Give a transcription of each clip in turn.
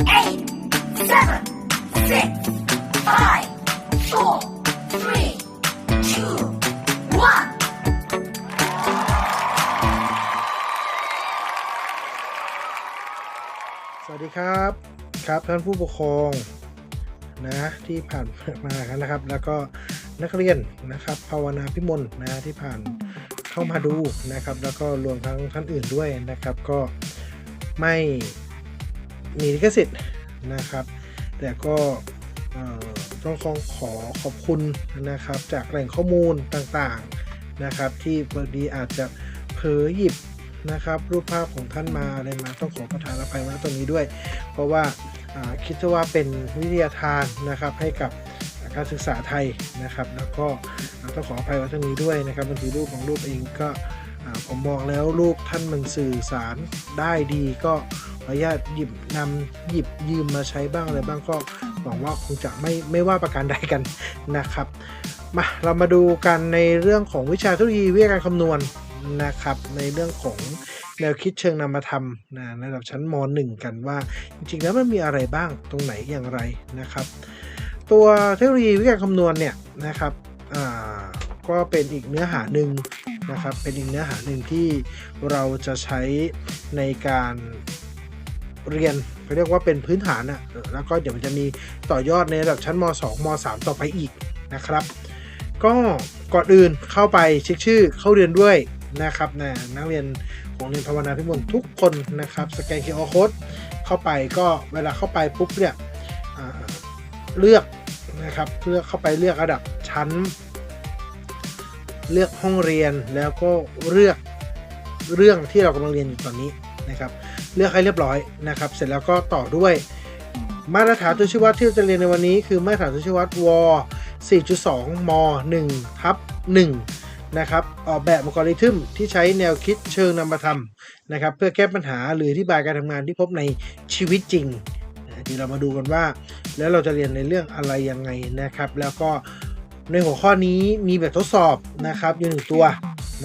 eight, seven, six, five, four, three, two, one. สวัสดีครับครับท่านผู้ปกครองนะที่ผ่านมากันนะครับ แล้วก็นักเรียนนะครับภาวนาพิมลนะที่ผ่านเข้ามาดูนะครับ แล้วก็รวมทั้งท่านอื่นด้วยนะครับ ก็ไม่ มีลิขสิทธิ์นะครับ แต่ก็ต้องขอขอขอบคุณนะครับ จากแหล่งข้อมูลต่างๆนะครับ ที่บางทีอาจจะเผลอหยิบนะครับ รูปภาพของท่านมาอะไรมาต้องขอประทานอภัยไว้ตรงนี้ด้วย เพราะว่าคิดว่าเป็นวิทยาทานนะครับให้กับการศึกษาไทยนะครับ แล้วก็ต้องขออภัยไว้ตรงนี้ด้วยนะครับบางทีรูปของรูปเองก็ ผมมองแล้วรูปท่านมันสื่อสารได้ดีก็ขออนุญาตหยิบนำหยิบยืมมาใช้บ้างอะไรบ้างก็หวังว่าคงจะไม่ไม่ว่าประการใดกันนะครับมาเรามาดูกันในเรื่องของวิชาเทคโนโลยีวิทยาการคำนวณนะครับในเรื่องของแนวคิดเชิงนามธรรมนะในระดับชั้นม .1 กันว่า จริงๆแล้วมันมีอะไรบ้างตรงไหนอย่างไรนะครับ ตัวเทคโนโลยีวิทยาการคำนวณเนี่ยนะครับก็เป็นอีกเนื้อหาหนึ่ง นะครับ เป็นอีกเนื้อหาหนึ่งที่เราจะใช้ในการเรียนเขาเรียกว่าเป็นพื้นฐานอะแล้วก็เดี๋ยวมันจะมีต่อยอดในระดับชั้นม 2 ม 3 ต่อไปอีกนะครับ ก็ก่อนอื่นเข้าไปเช็คชื่อเข้าเรียนด้วยนะครับนะนักเรียนของเรียนภาวนาพิมลทุกคนนะครับสแกน QR code เข้าไปก็เวลาเข้าไปปุ๊บเนี่ยเลือกนะครับเลือกเข้าไปเลือกระดับชั้น เลือกห้องเรียนแล้วก็เลือกเรื่องที่เรากำลังเรียนอยู่ตอนนี้นะครับ เลือกให้เรียบร้อยนะครับ เสร็จแล้วก็ต่อด้วยมาตรฐานตัวชี้วัดที่เราจะเรียนในวันนี้ คือมาตรฐานตัวชี้วัดว4.2 ม 1 ทับ 1 นะครับ ออกแบบอัลกอริทึมที่ใช้แนวคิดเชิงนามธรรมนะครับ เพื่อแก้ปัญหาหรืออธิบายการทำงานที่พบในชีวิตจริงเดี๋ยวเรามาดูกันว่า แล้วเราจะเรียนในเรื่องอะไรยังไงนะครับ แล้วก็ ในหัวข้อนี้มีแบบทดสอบนะครับอยู่หนึ่งตัว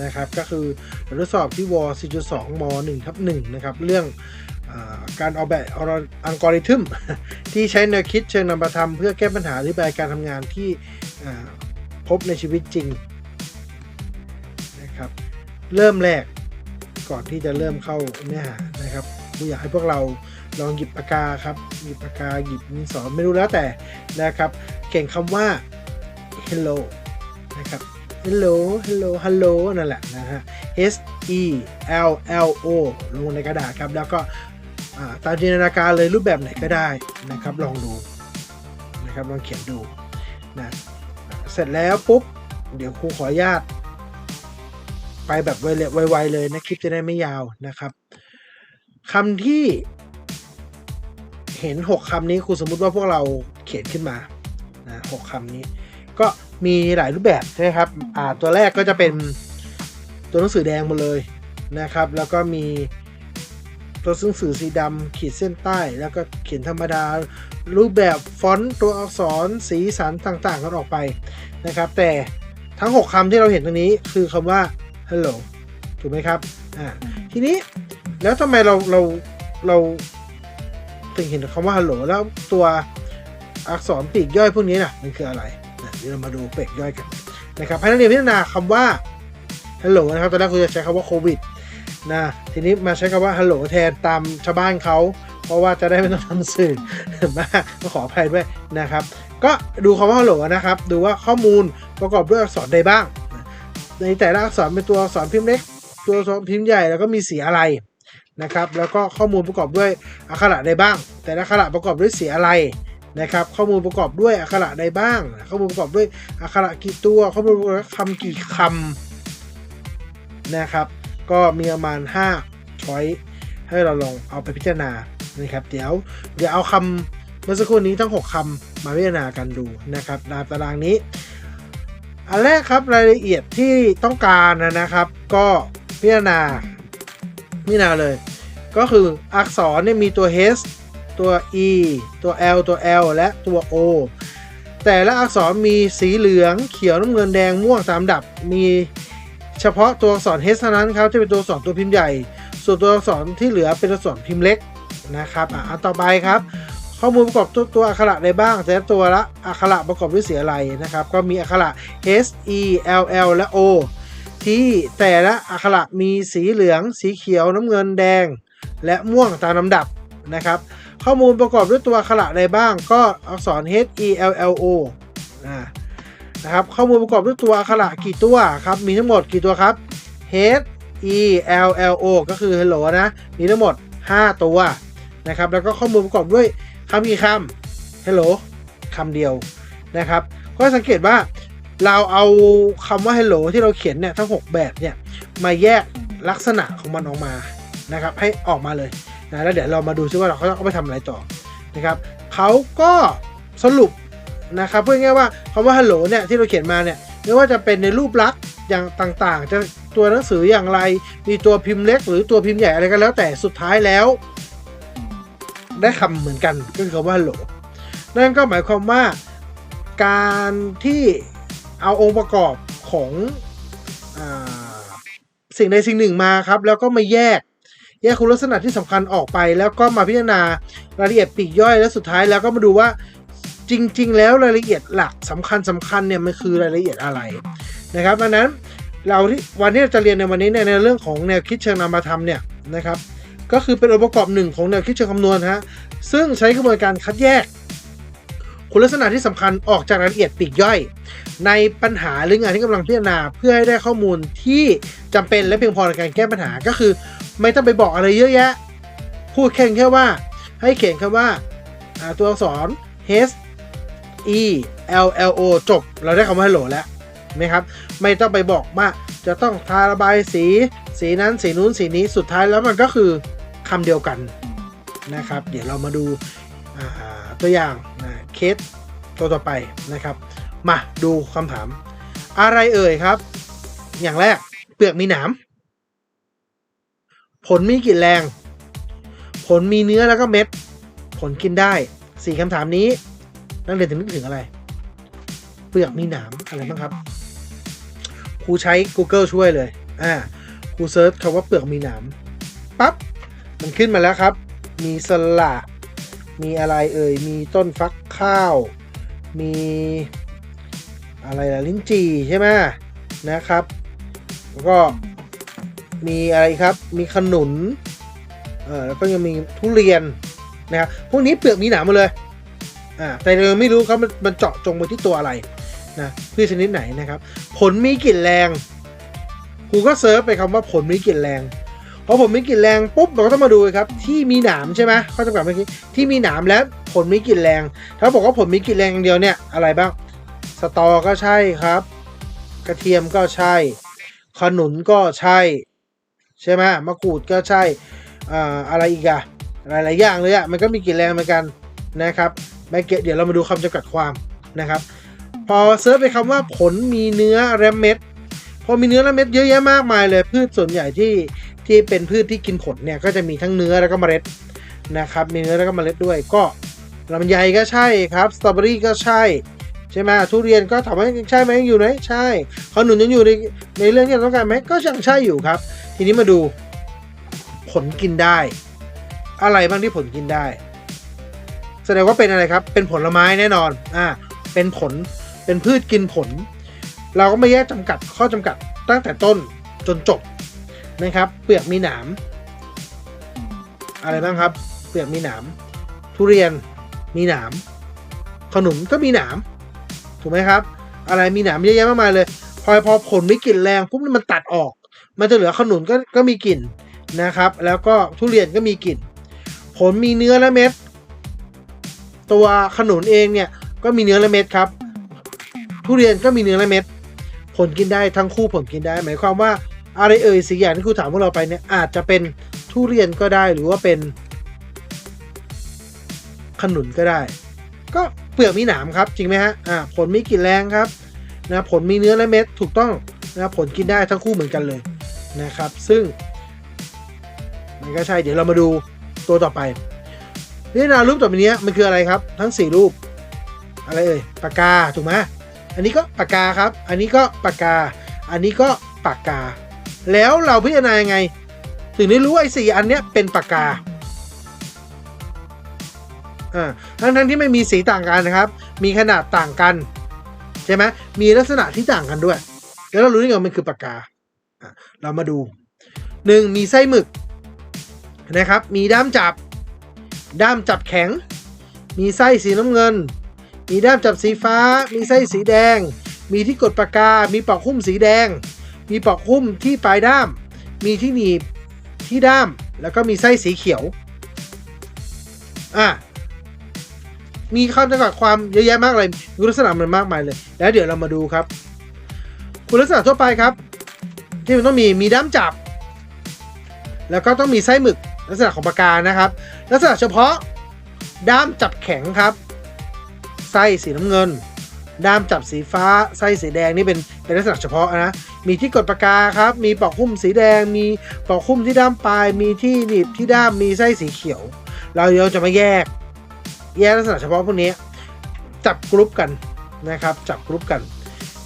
นะครับ ก็คือแบบทดสอบที่วอ4.2ม1ทับ1นะครับ เรื่องอการออกแบบอัลกอริทึมที่ใช้แนวคิดเชิงนามธรรมเพื่อแก้ปัญหาหรือแปลการทำงานที่พบในชีวิตจริงนะครับ เริ่มแรกก่อนที่จะเริ่มเข้าเนื้อหานะครับผมอยากให้พวกเราลองหยิบปากกาครับ หยิบปากกาหยิบดินสอไม่รู้แล้วแต่นะครับ เก่งคำว่า hello นะครับ hello hello hello นั่นแหละนะฮะ h e l l o ลงในกระดาษครับ แล้วก็ตามจินตนาการเลยรูปแบบไหนก็ได้นะครับ ลองดูนะครับ ลองเขียนดูนะเสร็จแล้วปุ๊บ เดี๋ยวครูขออนุญาต ไปแบบไวๆเลยนะคลิปจะได้ไม่ยาวนะครับคำที่เห็น 6คำนี้ครูสมมุติว่าพวกเราเขียนขึ้นมานะหกคำนี้ ก็มีหลายรูปแบบใช่ไหมครับอ่าตัวแรกก็จะเป็นตัวหนังสือแดงหมดเลยนะครับ แล้วก็มีตัวหนังสือสีดำขีดเส้นใต้ แล้วก็เขียนธรรมดา รูปแบบฟอนต์ตัวอักษรสีสันต่างๆกันออกไปนะครับ แต่ทั้ง 6คำที่เราเห็นตรงนี้คือคำว่า hello ถูกไหมครับอ่าทีนี้แล้วทำไมเราเราเราถึงเห็นคำว่า hello แล้วตัวอักษรปีกย่อยพวกนี้น่ะมันคืออะไร เดี๋ยวเรามาดูเปกย่อยกันนะครับให้นักเรียนพิจารณาคำว่า hello นะครับตอนแรกคุณจะใช้คำว่าโควิดนะทีนี้มาใช้คำว่าฮัลโหลแทนตามชาวบ้านเขาเพราะว่าจะได้ไม่ต้องทำสื่อมากก็ขออภัยด้วยนะครับ ก็ดูคำว่าฮัลโหลนะครับ ดูว่าข้อมูลประกอบด้วยอักษรใดบ้าง ในแต่ละอักษรเป็นตัวอักษรพิมพ์เล็ก ตัวอักษรพิมพ์ใหญ่แล้วก็มีสีอะไรนะครับ แล้วก็ข้อมูลประกอบด้วยอักขระใดบ้าง แต่ละอักขระประกอบด้วยสีอะไร นะครับข้อมูลประกอบด้วยอักขระใดบ้าง ข้อมูลประกอบด้วยอักขระกี่ตัว ข้อมูลประกอบคำกี่คำนะครับ ก็มีประมาณ5ช้อยให้เราลองเอาไปพิจารณานะครับ เดี๋ยวเดี๋ยวเอาคำเมื่อสักครู่นี้ทั้ง 6คำมาพิจารณากันดูนะครับตามตารางนี้ อันแรกครับรายละเอียดที่ต้องการนะครับ ก็พิจารณาพิจารณาเลย ก็คืออักษรเนี่ยมีตัว H ตัว E ตัว L ตัว L และตัว O แต่ละอักษรมีสีเหลืองเขียวน้ำเงินแดงม่วงตามดับ มีเฉพาะตัวอักษร H เท่านั้นครับที่เป็นตัวอักษรตัวพิมพ์ใหญ่ ส่วนตัวอักษรที่เหลือเป็นตัวอักษรพิมพ์เล็กนะครับอะอันต่อไปครับ ข้อมูลประกอบตัวตัวอักขระใดบ้าง แต่ตัวละอักขระประกอบด้วยสีอะไรนะครับ ก็มีอักขระ H E L L และ O ที่แต่ละอักขระมีสีเหลือง สีเขียวน้ำเงินแดง และม่วงตามลำดับนะครับ ข้อมูลประกอบด้วยตัวอักขระใดบ้าง ก็อักษร H E L L O นะครับข้อมูลประกอบด้วยตัวอักขระกี่ตัวครับมีทั้งหมดกี่ตัวครับ H E L L O ก็คือ hello นะมีทั้งหมด 5 ตัวนะครับแล้วก็ข้อมูลประกอบด้วยคำกี่คำ hello คำเดียวนะครับก็สังเกตว่าเราเอาคำว่า hello ที่เราเขียนเนี่ยทั้ง 6 แบบเนี่ยมาแยกลักษณะของมันออกมานะครับให้ออกมาเลย นะแล้วเดี๋ยวเรามาดูซิว่าเราเขาจะเอาไปทำอะไรต่อนะครับเขาก็สรุปนะครับเพูดง่ายว่าคำว่า hello เนี่ยที่เราเขียนมาเนี่ยไม่ว่าจะเป็นในรูปลักษณ์อย่างต่างๆ จะตัวหนังสืออย่างไร มีตัวพิมพ์เล็ก หรือตัวพิมพ์ใหญ่อะไรก็แล้ว แต่สุดท้ายแล้ว ได้คำเหมือนกันก็คือคำว่า hello นั่นก็หมายความว่าการที่เอาองค์ประกอบของอสิ่งใดสิ่งหนึ่งมาครับ แล้วก็มาแยก แยกคุณลักษณะที่สำคัญออกไป แล้วก็มาพิจารณารายละเอียดปีกย่อย และสุดท้ายแล้วก็มาดูว่าจริง ๆ แล้วรายละเอียดหลักสำคัญสำคัญเนี่ยมันคือรายละเอียดอะไรนะครับดังนั้นเราที่วันที่เราจะเรียนในวันนี้เนี่ยในเรื่องของแนวคิดเชิงนามธรรมเนี่ยนะครับ ก็คือเป็นองค์ประกอบหนึ่งของแนวคิดเชิงคำนวณฮะซึ่งใช้กระบวนการคัดแยก คุณลักษณะที่สำคัญออกจากรายละเอียดปีกย่อย ในปัญหาหรืองานที่กำลังพิจารณาเพื่อให้ได้ข้อมูลที่จำเป็นและเพียงพอในการแก้ปัญหาก็คือ ไม่ต้องไปบอกอะไรเยอะแยะ พูดแค่แค่ว่า ให้เขียนคำว่าตัวอักษร H E L L O จบ เราได้คำว่า hello แล้วไหมครับ ไม่ต้องไปบอกว่าจะต้องทาระบายสี สีนั้นสีนู้นสีนี้สุดท้ายแล้วมันก็คือคำเดียวกันนะครับ เดี๋ยวเรามาดูาตัวอย่างนะเคสตัวต่อไปนะครับ มาดูคำถาม อะไรเอ่ยครับ อย่างแรกเปลือกมีหนาม ผลมีกลิ่นแรง ผลมีเนื้อแล้วก็เม็ด ผลกินได้สี่คำถามนี้ นักเรียนถึงนึกถึงอะไร เปลือกมีหนามอะไรบ้างครับครูใช้ Google ช่วยเลยอ่าครูเซิร์ชคำว่าเปลือกมีหนามปั๊บมันขึ้นมาแล้วครับ มีสละมีอะไรเอ่ย มีต้นฟักข้าว มีอะไรล่ะลิ้นจี่ใช่ไหมนะครับ แล้วก็ มีอะไรครับ มีขนุนเออแล้วก็ยังมีทุเรียนนะครับพวกนี้เปลือกมีหนามหมดเลยอ่าแต่เราไม่รู้ครับมันมันเจาะจงไปที่ตัวอะไรนะพืชชนิดไหนนะครับ ผลมีกลิ่นแรงครูก็เซิร์ชไปคำว่าผลมีกลิ่นแรงพอผลมีกลิ่นแรงปุ๊บเราก็ต้องมาดูครับ ที่มีหนามใช่ไหมข้อจำกัดเมื่อกี้ที่มีหนามและผลมีกลิ่นแรง ถ้าบอกว่าผลมีกลิ่นแรงอย่างเดียวเนี่ยอะไรบ้างสตอก็ใช่ครับ กระเทียมก็ใช่ ขนุนก็ใช่ ใช่ไหมมะกรูดก็ใช่อ่าอะไรอีกอะหลายๆอย่างเลยอะมันก็มีกลิ่นแรงเหมือนกันนะครับไม่เกะเดี๋ยวเรามาดูคำจำกัดความนะครับ พอเซิร์ชไปคำว่าผลมีเนื้อและเม็ดพอมีเนื้อและเม็ดเยอะแยะมากมายเลย พืชส่วนใหญ่ที่ที่เป็นพืชที่กินผลเนี่ยก็จะมีทั้งเนื้อแล้วก็เมล็ดนะครับมีเนื้อแล้วก็เมล็ดด้วยก็ลำไยก็ใช่ครับสตรอเบอรี่ก็ใช่ ใช่ไหมทุเรียนก็ถามว่าใช่ไหมยังอยู่ไหมใช่ขนุนยังอยู่ในในเรื่องที่เราต้องการไหมก็ยังใช่อยู่ครับ ทีนี้มาดูผลกินได้ อะไรบ้างที่ผลกินได้ แสดงว่าเป็นอะไรครับ เป็นผลไม้แน่นอนอ่าเป็นผลเป็นพืชกินผล เราก็ไม่แยกจำกัดข้อจำกัดตั้งแต่ต้นจนจบนะครับ เปลือกมีหนามอะไรบ้างครับ เปลือกมีหนามทุเรียนมีหนามขนุนก็มีหนาม ถูกไหมครับ อะไรมีหนามเยอะแยะมากมายเลย พอพอผลไม่กลิ่นแรงปุ๊บมันตัดออก มันจะเหลือขนุนก็ก็มีกลิ่นนะครับ แล้วก็ทุเรียนก็มีกลิ่น ผลมีเนื้อและเม็ด ตัวขนุนเองเนี่ยก็มีเนื้อและเม็ดครับ ทุเรียนก็มีเนื้อและเม็ด ผลกินได้ทั้งคู่ผลกินได้ หมายความว่าอะไรเอ่ยสิ่อย่างที่ครูถามพวกเราไปเนี่ยอาจจะเป็นทุเรียนก็ได้หรือว่าเป็นขนุนก็ได้ ก็ ปลือกมีหนามครับจริงไหมฮะอ่าผลมีกลิ่นแรงครับนะผลมีเนื้อและเม็ดถูกต้องนะผลกินได้ทั้งคู่เหมือนกันเลยนะครับ ซึ่ง มันก็ใช่เดี๋ยวเรามาดูตัวต่อไปพิจารณารูปต่อไปนี้มันคืออะไรครับ ทั้ง 4 รูป อะไรเอ่ยปากกาถูกไหมอันนี้ก็ปากกาครับ อันนี้ก็ปากกา อันนี้ก็ปากกา แล้วเราพิจารณายังไง ถึงได้รู้ว่าไอ้สี่อันเนี้ยเป็นปากกา อ่าทั้งทั้งที่ไม่มีสีต่างกันนะครับ มีขนาดต่างกัน ใช่ไหมมีลักษณะที่ต่างกันด้วย แล้วเรารู้ได้ไงมันคือปากกา เรามาดูหนึ่งมีไส้หมึกนะครับ มีด้ามจับ ด้ามจับแข็ง มีไส้สีน้ำเงิน มีด้ามจับสีฟ้า มีไส้สีแดง มีที่กดปากกา มีปอกหุ้มสีแดง มีปอกหุ้มที่ปลายด้าม มีที่หนีบที่ด้าม แล้วก็มีไส้สีเขียว อะ มีคำจำกัดความเยอะแยะมากเลยมีคุณลักษณะมันมากมายเลย แล้วเดี๋ยวเรามาดูครับ คุณลักษณะทั่วไปครับ ที่มันต้องมีมีด้ามจับ แล้วก็ต้องมีไส้หมึกลักษณะของปากกานะครับ ลักษณะเฉพาะด้ามจับแข็งครับ ไส้สีน้ำเงิน ด้ามจับสีฟ้า ไส้สีแดงนี่เป็นเป็นลักษณะเฉพาะนะ มีที่กดปากกาครับ มีปอกหุ้มสีแดง มีปอกหุ้มที่ด้ามปลาย มีที่หนีบที่ด้าม มีไส้สีเขียว เราเดี๋ยวจะมาแยก แยกลักษณะเฉพาะพวกนี้จับกรุ๊ปกันนะครับ จับกรุ๊ปกัน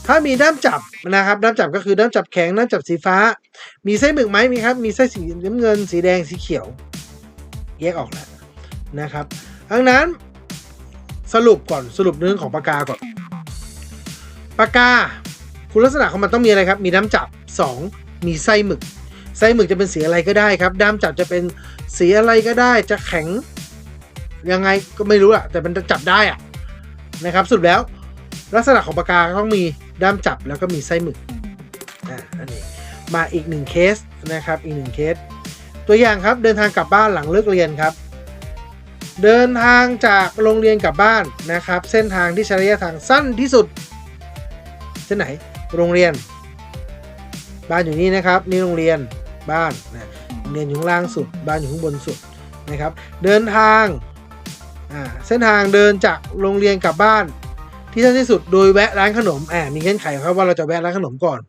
ถ้ามีด้ามจับนะครับด้ามจับก็คือด้ามจับแข็งด้ามจับสีฟ้า มีไส้หมึกไหมมีครับ มีไส้สีน้ำเงิน สีแดงสีเขียว แยกออกแล้วนะครับดังนั้นสรุปก่อนสรุปเรื่องของปากกาก่อนปากกาคุณลักษณะของมันต้องมีอะไรครับ มีด้ามจับ 2 มีไส้หมึกไส้หมึกจะเป็นสีอะไรก็ได้ครับด้ามจับจะเป็นสีอะไรก็ได้จะแข็ง ยังไงก็ไม่รู้อะแต่มันจะจับได้อะนะครับสุดแล้วลักษณะของปากกาต้องมีด้ามจับแล้วก็มีไส้หมึกอ่าอันนี้มาอีกหนึ่งเคสนะครับอีกหนึ่งเคส ตัวอย่างครับเดินทางกลับบ้านหลังเลิกเรียนครับ เดินทางจากโรงเรียนกลับบ้านนะครับ เส้นทางที่ใช้ระยะทางสั้นที่สุดเส้นไหนโรงเรียน บ้านอยู่นี่นะครับนี่โรงเรียนบ้านนะโรงเรียนอยู่ข้างล่างสุด บ้านอยู่ข้างบนสุดนะครับ เดินทาง เส้นทางเดินจากโรงเรียนกลับบ้าน ที่สั้นที่สุดโดยแวะร้านขนมแอ่ามีเงื่อนไขครับว่าเราจะแวะร้านขนมก่อน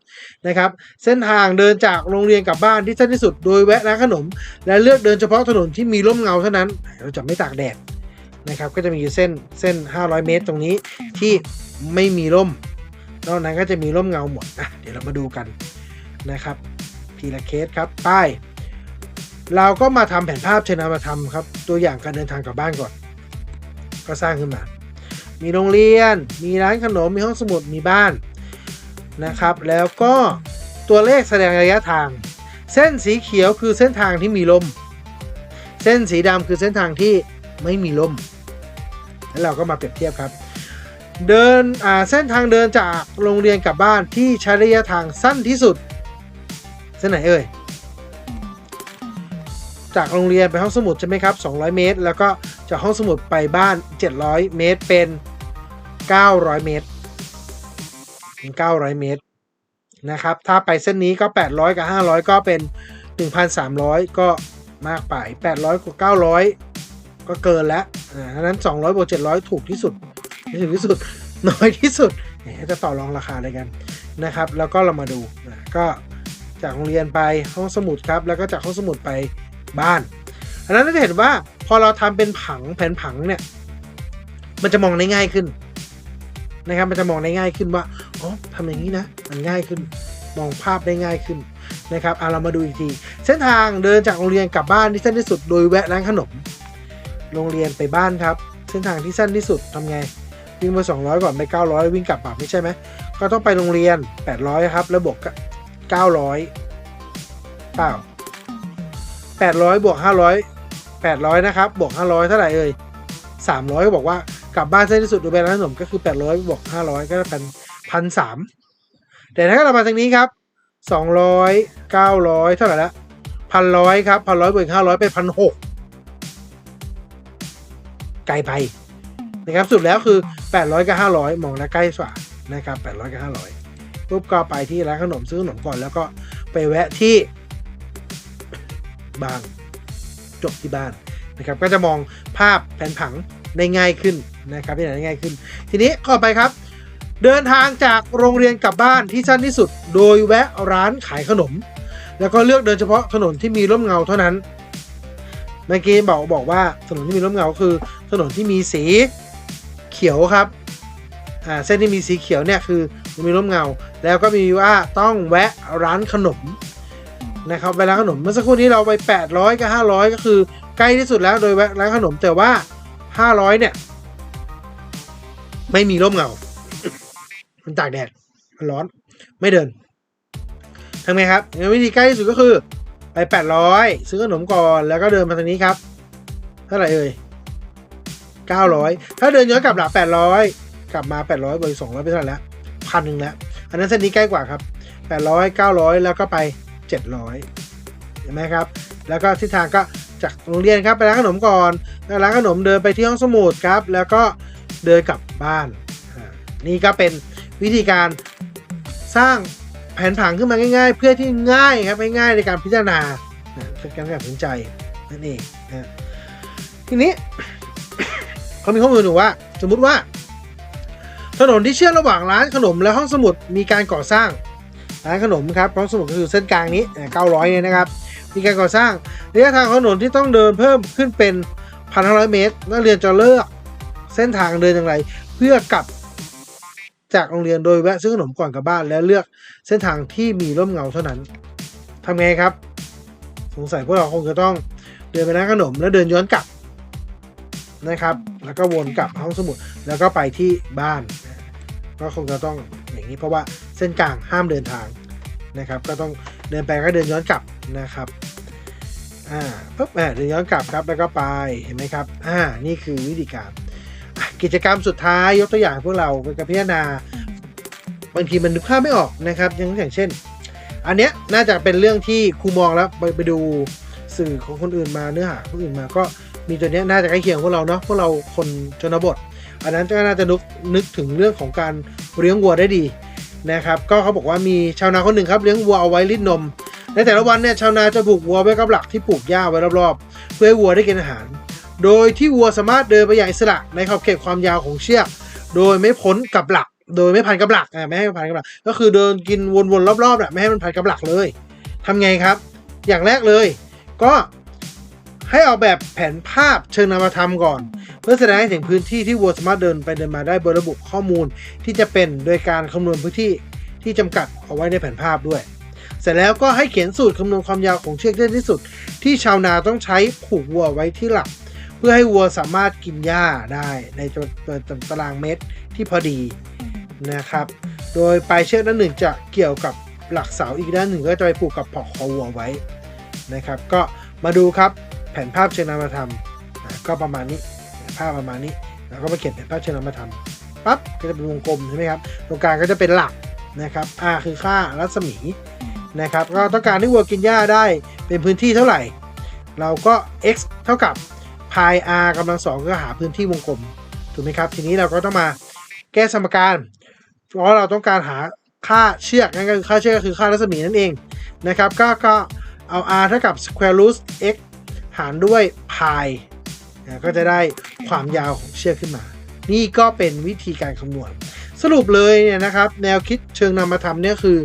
นะครับ เส้นทางเดินจากโรงเรียนกลับบ้านที่สั้นที่สุดโดยแวะร้านขนม และเลือกเดินเฉพาะถนนที่มีร่มเงาเท่านั้น เราจะไม่ตากแดดนะครับ ก็จะมีเส้นเส้น 500 เมตรตรงนี้ที่ไม่มีร่ม นอกนั้นก็จะมีร่มเงาหมดอะเดี๋ยวเรามาดูกันนะครับ ทีละเคสครับป้ายเราก็มาทำแผนภาพเชิญนำมาทำครับ ตัวอย่างการเดินทางกลับบ้านก่อน ก็สร้างขึ้นมา มีโรงเรียน มีร้านขนม มีห้องสมุด มีบ้านนะครับ แล้วก็ตัวเลขแสดงระยะทาง เส้นสีเขียวคือเส้นทางที่มีลม เส้นสีดำคือเส้นทางที่ไม่มีลม แล้วเราก็มาเปรียบเทียบครับ เดินเส้นทางเดินจากโรงเรียนกลับบ้านที่ใช้ระยะทางสั้นที่สุด เส้นไหนเอ่ย จากโรงเรียนไปห้องสมุดใช่ไหมครับ 200 เมตร แล้วก็จากห้องสมุดไปบ้าน 700 เมตรเป็น 900 เมตรเป็น900 เมตรนะครับ ถ้าไปเส้นนี้ก็ 800 กับ 500 ก็เป็น 1,300 ก็มากไป 800กว่า900 ก็เกินแล้วอ่าฉะนั้น 200บวก700 ถูกที่สุดถูกที่สุด น้อยที่สุด จะต่อรองราคาอะไรกันนะครับ แล้วก็เรามาดูนะก็จากโรงเรียนไปห้องสมุดครับ แล้วก็จากห้องสมุดไป บ้านอันนั้นจะเห็นว่าพอเราทำเป็นผังแผนผังเนี่ย มันจะมองได้ง่ายขึ้นนะครับ มันจะมองได้ง่ายขึ้นว่าอ๋อทำอย่างนี้นะมันง่ายขึ้นมองภาพได้ง่ายขึ้นนะครับเอาเรามาดูอีกที เส้นทางเดินจากโรงเรียนกลับบ้านที่สั้นที่สุดโดยแวะร้านขนม โรงเรียนไปบ้านครับ เส้นทางที่สั้นที่สุดทำไง วิ่งไป200 ก่อนไป 900 วิ่งกลับป่ะไม่ใช่ไหมก็ต้องไปโรงเรียน 800 ครับ แล้วบวกกับ900เปล่า 800บวก500 800นะครับบวก500เท่าไหร่เอ่ย300ก็บอกว่ากลับบ้านเส้ที่สุดโดยไปร้านขนมก็คือ 800บวก500 ก็จะเป็นพันสามแต่ถ้าเรามาทางนี้ครับ 200 900 เท่าไหร่ละพันร้อยครับพันร้อยบวกห้าร้อยเป็นพันหกไกลไปนะครับสุดแล้วคือ 800 กับ 500 มองแล้วใกล้กว่านะครับ800 กับ 500ปุ๊บก็ไปที่ร้านขนมซื้อขนมก่อนแล้วก็ไปแวะที่ บ้านจบที่บ้านนะครับ ก็จะมองภาพแผนผังได้ง่ายขึ้นนะครับไหนได้ง่ายขึ้น ทีนี้ข้อไปครับ เดินทางจากโรงเรียนกลับบ้านที่สั้นที่สุด โดยแวะร้านขายขนม แล้วก็เลือกเดินเฉพาะถนนที่มีร่มเงาเท่านั้นเมื่อกี้บอกบอกว่าถนนที่มีร่มเงาคือ ถนนที่มีสีเขียวครับอ่าเส้นที่มีสีเขียวเนี่ยคือมีร่มเงา แล้วก็มีว่าต้องแวะร้านขนม นะครับแวะร้านขนมเมื่อสักครู่นี้เราไป 800 กับ 500 ก็คือใกล้ที่สุดแล้วโดยแวะร้านขนมแต่ว่าห้าร้อยเนี่ย ไม่มีร่มเงา มันตากแดด มันร้อน ไม่เดินทำไงครับวิธีใกล้ที่สุดก็คือไปแปดร้อยซื้อขนมก่อนแล้วก็เดินมาทางนี้ครับเท่าไหร่เอ่ยเก้าร้อยถ้าเดินย้อนกลับหลักแปดร้อยกลับมาแปดร้อยบวกสองร้อยเป็นเท่าไหร่แล้วพันหนึ่งแล้ว อันนั้นเส้นนี้ใกล้กว่าครับแปดร้อยเก้าร้อยแล้วก็ไป เจ็ดร้อยเห็นไหมครับ แล้วก็ทิศทางก็จากโรงเรียนครับไปร้านขนมก่อนแล้วร้านขนมเดินไปที่ห้องสมุดครับ แล้วก็เดินกลับบ้าน นี่ก็เป็นวิธีการสร้างแผนผังขึ้นมาง่าย ๆ เพื่อที่ง่ายครับง่ายในการพิจารณาเป็นการตัดสินใจนั่นเองนะทีนี้เขามีข้อมูลอยู่ว่า สมมุติว่า ถนนที่เชื่อมระหว่างร้านขนมและห้องสมุดมีการก่อสร้าง ร้านขนมครับห้องสมุดก็คือเส้นกลางนี้เก้าร้อยเนี่ยนะครับ มีการก่อสร้างระยะทางของถนนที่ต้องเดินเพิ่มขึ้นเป็นพันห้าร้อยเมตร นักเรียนจะเลือกเส้นทางเดินอย่างไร เพื่อกลับจากโรงเรียนโดยแวะซื้อขนมก่อนกลับบ้าน และเลือกเส้นทางที่มีร่มเงาเท่านั้นทำไงครับ สงสัยพวกเราคงจะต้องเดินไปร้านขนมแล้วเดินย้อนกลับนะครับ แล้วก็วนกลับห้องสมุดแล้วก็ไปที่บ้าน ก็คงจะต้อง อย่างนี้เพราะว่าเส้นกลางห้ามเดินทางนะครับ ก็ต้องเดินไปก็เดินย้อนกลับนะครับอ่าปุ๊บอ่าเดินย้อนกลับครับแล้วก็ไปเห็นไหมครับอ่านี่คือวิธีการ กิจกรรมสุดท้ายยกตัวอย่างพวกเราเป็นการพิจารณาบางทีมันนึกภาพไม่ออกนะครับอย่างอย่างเช่น อันเนี้ยน่าจะเป็นเรื่องที่ครูมองแล้วไปไปดูสื่อของคนอื่นมาเนื้อหาคนอื่นมาก็มีตัวเนี้ยน่าจะใกล้เคียงพวกเราเนาะพวกเราคนชนบท อันนั้นก็น่าจะนึกนึกถึงเรื่องของการเลี้ยงวัวได้ดีนะครับ ก็เขาบอกว่ามีชาวนาคนหนึ่งครับเลี้ยงวัวเอาไว้รีดนม ในแต่ละวันเนี่ยชาวนาจะผูกวัวไว้กับหลักที่ปลูกหญ้าไว้รอบๆ เพื่อให้วัวได้กินอาหาร โดยที่วัวสามารถเดินไปอย่างอิสระในขอบเขตความยาวของเชือก โดยไม่พ้นกับหลัก โดยไม่พันกับหลักอ่าไม่ให้มันพันกับหลัก ก็คือเดินกินวนๆรอบๆน่ะไม่ให้มันพันกับหลักเลยทำไงครับ อย่างแรกเลย ก็ให้ออกแบบแผนภาพเชิงนามธรรมก่อน เพื่อแสดงให้ถึงพื้นที่ที่วัวสามารถเดินไปเดินมาได้โดยระบุข้อมูลที่จะเป็นโดยการคำนวณพื้นที่ที่จำกัดเอาไว้ในแผนภาพด้วย เสร็จแล้วก็ให้เขียนสูตรคำนวณความยาวของเชือกได้ที่สุด ที่ชาวนาต้องใช้ผูกวัวไว้ที่หลัก เพื่อให้วัวสามารถกินหญ้าได้ในจำนตารางเมตรที่พอดีนะครับ โดยปลายเชือกด้านหนึ่งจะเกี่ยวกับหลักเสาอีกด้านหนึ่งก็จะไปผูกกับปอกคอวัวไว้นะครับ ก็มาดูครับแผนภาพเชิงนามธรรมก็ประมาณนี้ ผนภาประมาณนี้ แล้วก็มาเขียนแผนภาพเชิงนามธรรมปั๊บก็จะเป็นวงกลมใช่ไหมครับตรงกลางก็จะเป็นหลักนะครับ R คือค่ารัศมีนะครับก็ต้องการให้วัวกินหญ้าได้เป็นพื้นที่เท่าไหร่ เราก็ x เท่ากับ pi r กำลังสองก็หาพื้นที่วงกลมถูกไหมครับ ทีนี้เราก็ต้องมาแก้สมการเพราะเราต้องการหาค่าเชือกนั่นก็คือค่าเชือกก็คือค่ารัศมีนั่นเองนะครับ ก็ก็เอา r เท่ากับ square root x หารด้วย pi ก็จะได้ความยาวของเชือกขึ้นมา นี่ก็เป็นวิธีการคำนวณ สรุปเลยเนี่ยนะครับ แนวคิดเชิงนามธรรมเนี่ยคือ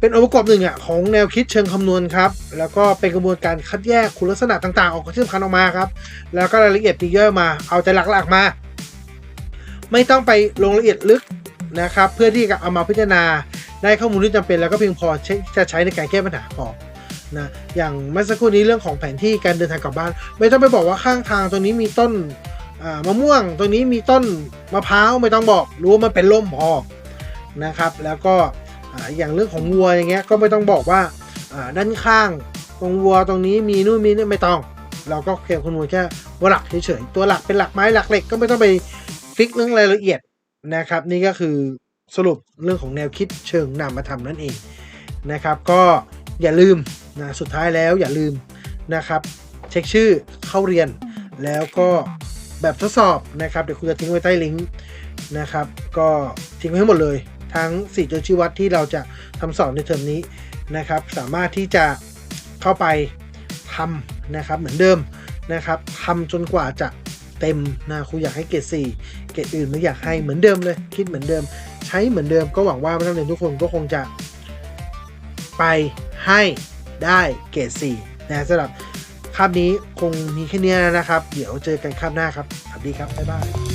เป็นองค์ประกอบหนึ่งอะของแนวคิดเชิงคำนวณครับ แล้วก็เป็นกระบวนการคัดแยกคุณลักษณะต่าง ๆ ออกที่สำคัญออกมาครับ แล้วก็รายละเอียดปีย่อยมา เอาแต่หลักๆมา ไม่ต้องไปลงละเอียดลึกนะครับ เพื่อที่จะเอามาพิจารณาได้ข้อมูลที่จำเป็นแล้วก็เพียงพอจะใช้ในการแก้ปัญหาพอ นะอย่างเมื่อสักครู่นี้เรื่องของแผนที่การเดินทางกลับบ้าน ไม่ต้องไปบอกว่าข้างทางตรงนี้มีต้นมะม่วงตรงนี้มีต้นมะพร้าวไม่ต้องบอกรู้ว่ามันเป็นร่มพอนะครับ แล้วก็อย่างเรื่องของวัวอย่างเงี้ยก็ไม่ต้องบอกว่าด้านข้างตรงวัวตรงนี้มีนู่นมีนี่ไม่ต้อง เราก็เพียงคำนวณแค่ว่าหลักเฉยๆตัวหลักเป็นหลักไม้หลักเหล็กก็ไม่ต้องไปฟิกเรื่องรายละเอียดนะครับ นี่ก็คือสรุปเรื่องของแนวคิดเชิงนามธรรมนั่นเองนะครับ ก็อย่าลืม นะสุดท้ายแล้วอย่าลืมนะครับ เช็คชื่อเข้าเรียน แล้วก็แบบทดสอบนะครับ เดี๋ยวคุณจะทิ้งไว้ใต้ลิงก์นะครับ ก็ทิ้งไว้ให้หมดเลย ทั้ง4ตัวชี้วัดที่เราจะทำสอนในเทอมนี้นะครับ สามารถที่จะเข้าไปทำนะครับเหมือนเดิมนะครับทำจนกว่าจะเต็มนะครูอยากให้เกรด4เกรดอื่นไม่อยากให้เหมือนเดิมเลย คิดเหมือนเดิม ใช้เหมือนเดิมก็หวังว่านักเรียนทุกคนก็คงจะไปให้ ได้เกรด4นะสำหรับคาบนี้คงมีแค่นี้นะครับ เดี๋ยวเจอกันคาบหน้าครับสวัสดีครับ บ๊ายบาย